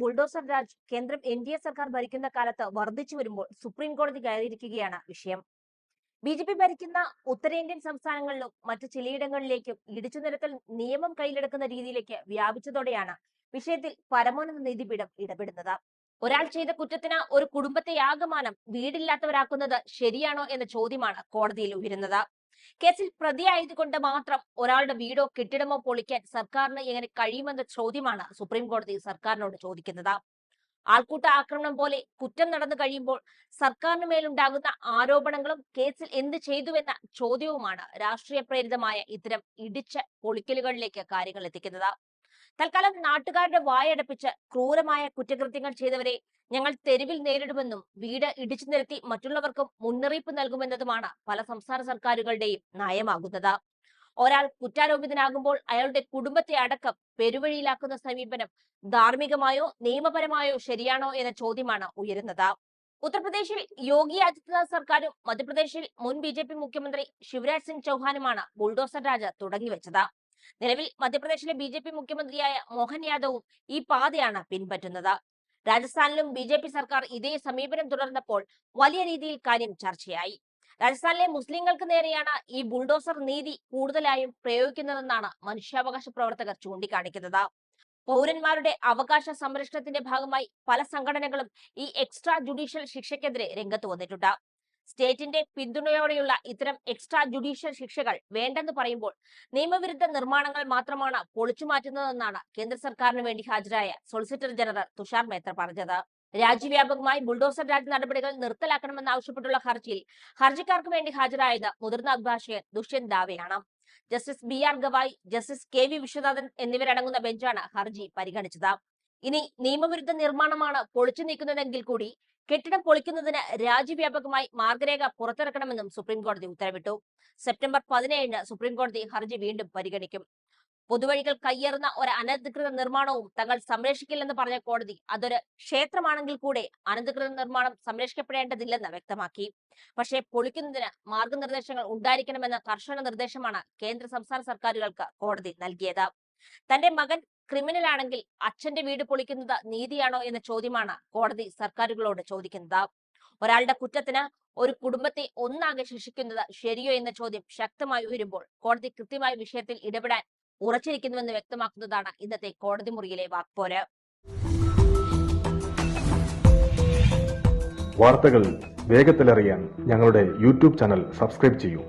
Bulldozer Raj കേന്ദ്രം N D A സർക്കാർ ഭരിക്കുന്ന കാലത്ത് വർദ്ധിച്ചു വരുമ്പോൾ സുപ്രീം കോടതി കയറിയിരിക്കുകയാണ് വിഷയം. ബി ജെ പി ഭരിക്കുന്ന ഉത്തരേന്ത്യൻ സംസ്ഥാനങ്ങളിലും മറ്റു ചിലയിടങ്ങളിലേക്കും ഇടിച്ചു നിരത്തൽ നിയമം കയ്യിലെടുക്കുന്ന രീതിയിലേക്ക് വ്യാപിച്ചതോടെയാണ് വിഷയത്തിൽ പരമോന്നത നീതിപീഠം ഇടപെടുന്നത്. ഒരാൾ ചെയ്ത കുറ്റത്തിന് ഒരു കുടുംബത്തെ ആകമാനം വീടില്ലാത്തവരാക്കുന്നത് ശരിയാണോ എന്ന ചോദ്യമാണ് കോടതിയിൽ ഉയരുന്നത്. കേസിൽ പ്രതിയായതുകൊണ്ട് മാത്രം ഒരാളുടെ വീടോ കെട്ടിടമോ പൊളിക്കാൻ സർക്കാരിന് എങ്ങനെ കഴിയുമെന്ന ചോദ്യമാണ് സുപ്രീം കോടതി സർക്കാരിനോട് ചോദിക്കുന്നത്. ആൾക്കൂട്ട ആക്രമണം പോലെ കുറ്റം നടന്നു കഴിയുമ്പോൾ സർക്കാരിന് മേലുണ്ടാകുന്ന ആരോപണങ്ങളും കേസിൽ എന്ത് ചെയ്തുവെന്ന ചോദ്യവുമാണ് രാഷ്ട്രീയ പ്രേരിതമായ ഇത്തരം ഇടിച്ച പൊളിക്കലുകളിലേക്ക് കാര്യങ്ങൾ എത്തിക്കുന്നത്. തൽക്കാലം നാട്ടുകാരുടെ വായടപ്പിച്ച് ക്രൂരമായ കുറ്റകൃത്യങ്ങൾ ചെയ്തവരെ ഞങ്ങൾ തെരുവിൽ നേരിടുമെന്നും വീട് ഇടിച്ചു നിരത്തി മറ്റുള്ളവർക്കും മുന്നറിയിപ്പ് നൽകുമെന്നതുമാണ് പല സംസ്ഥാന സർക്കാരുകളുടെയും നയമാകുന്നത്. ഒരാൾ കുറ്റാരോപിതനാകുമ്പോൾ അയാളുടെ കുടുംബത്തെ അടക്കം പെരുവഴിയിലാക്കുന്ന സമീപനം ധാർമ്മികമായോ നിയമപരമായോ ശരിയാണോ എന്ന ചോദ്യമാണ് ഉയരുന്നത്. ഉത്തർപ്രദേശിൽ യോഗി ആദിത്യനാഥ് സർക്കാരും മധ്യപ്രദേശിൽ മുൻ ബി ജെ പി മുഖ്യമന്ത്രി ശിവരാജ് സിംഗ് ചൌഹാനുമാണ് ബുൾഡോസർ രാജ് തുടങ്ങിവെച്ചത്. നിലവിൽ മധ്യപ്രദേശിലെ ബി മുഖ്യമന്ത്രിയായ മോഹൻ യാദവും ഈ പാതയാണ് പിൻപറ്റുന്നത്. രാജസ്ഥാനിലും ബി ജെ പി സർക്കാർ ഇതേ സമീപനം തുടർന്നപ്പോൾ വലിയ രീതിയിൽ കാര്യം ചർച്ചയായി. രാജസ്ഥാനിലെ മുസ്ലിങ്ങൾക്ക് നേരെയാണ് ഈ ബുൾഡോസർ നീതി കൂടുതലായും പ്രയോഗിക്കുന്നതെന്നാണ് മനുഷ്യാവകാശ പ്രവർത്തകർ ചൂണ്ടിക്കാണിക്കുന്നത്. പൗരന്മാരുടെ അവകാശ സംരക്ഷണത്തിന്റെ ഭാഗമായി പല സംഘടനകളും ഈ എക്സ്ട്രാ ജുഡീഷ്യൽ ശിക്ഷയ്ക്കെതിരെ രംഗത്ത് വന്നിട്ടുണ്ട്. സ്റ്റേറ്റിന്റെ പിന്തുണയോടെയുള്ള ഇത്തരം എക്സ്ട്രാ ജുഡീഷ്യൽ ശിക്ഷകൾ വേണ്ടെന്ന് പറയുമ്പോൾ നിയമവിരുദ്ധ നിർമ്മാണങ്ങൾ മാത്രമാണ് പൊളിച്ചു മാറ്റുന്നതെന്നാണ് കേന്ദ്ര സർക്കാരിന് വേണ്ടി ഹാജരായ സോളിസിറ്റർ ജനറൽ തുഷാർ മേത്ത പറഞ്ഞത്. രാജ്യവ്യാപകമായി ബുൾഡോസർ രാജ് നടപടികൾ നിർത്തലാക്കണമെന്നാവശ്യപ്പെട്ടുള്ള ഹർജിയിൽ ഹർജിക്കാർക്ക് വേണ്ടി ഹാജരായത് മുതിർന്ന അഭിഭാഷകൻ Dushyant ദാവെയാണ്. Justice B R Gavai justice K V Viswanathan എന്നിവരടങ്ങുന്ന ബെഞ്ചാണ് ഹർജി പരിഗണിച്ചത്. ഇനി നിയമവിരുദ്ധ നിർമ്മാണമാണ് പൊളിച്ചു നീക്കുന്നതെങ്കിൽ കൂടി കെട്ടിടം പൊളിക്കുന്നതിന് രാജ്യവ്യാപകമായി മാർഗരേഖ പുറത്തിറക്കണമെന്നും സുപ്രീംകോടതി ഉത്തരവിട്ടു. സെപ്റ്റംബർ പതിനേഴിന് സുപ്രീംകോടതി ഹർജി വീണ്ടും പരിഗണിക്കും. പൊതുവഴികൾ കയ്യേറുന്ന ഒരു അനധികൃത നിർമ്മാണവും തങ്ങൾ സംരക്ഷിക്കില്ലെന്ന് പറഞ്ഞ കോടതി അതൊരു ക്ഷേത്രമാണെങ്കിൽ കൂടെ അനധികൃത നിർമ്മാണം സംരക്ഷിക്കപ്പെടേണ്ടതില്ലെന്ന് വ്യക്തമാക്കി. പക്ഷേ പൊളിക്കുന്നതിന് മാർഗനിർദ്ദേശങ്ങൾ ഉണ്ടായിരിക്കണമെന്ന കർശന നിർദ്ദേശമാണ് കേന്ദ്ര സംസ്ഥാന സർക്കാരുകൾക്ക് കോടതി നൽകിയത്. തന്റെ മകൻ ക്രിമിനൽ ആണെങ്കിൽ അച്ഛന്റെ വീട് പൊളിക്കുന്നത് നീതിയാണോ എന്ന ചോദ്യമാണ് കോടതി സർക്കാരുകളോട് ചോദിക്കുന്നത്. ഒരാളുടെ കുറ്റത്തിന് ഒരു കുടുംബത്തെ ഒന്നാകെ ശിക്ഷിക്കുന്നത് ശരിയോ എന്ന ചോദ്യം ശക്തമായി ഉയരുമ്പോൾ കോടതി കൃത്യമായ വിഷയത്തിൽ ഇടപെടാൻ ഉറച്ചിരിക്കുന്നുവെന്ന് വ്യക്തമാക്കുന്നതാണ് ഇന്നത്തെ കോടതി മുറിയിലെ വാക്പോര്. വാർത്തകൾ വേഗത്തിലറിയാൻ ഞങ്ങളുടെ യൂട്യൂബ് ചാനൽ സബ്സ്ക്രൈബ് ചെയ്യൂ.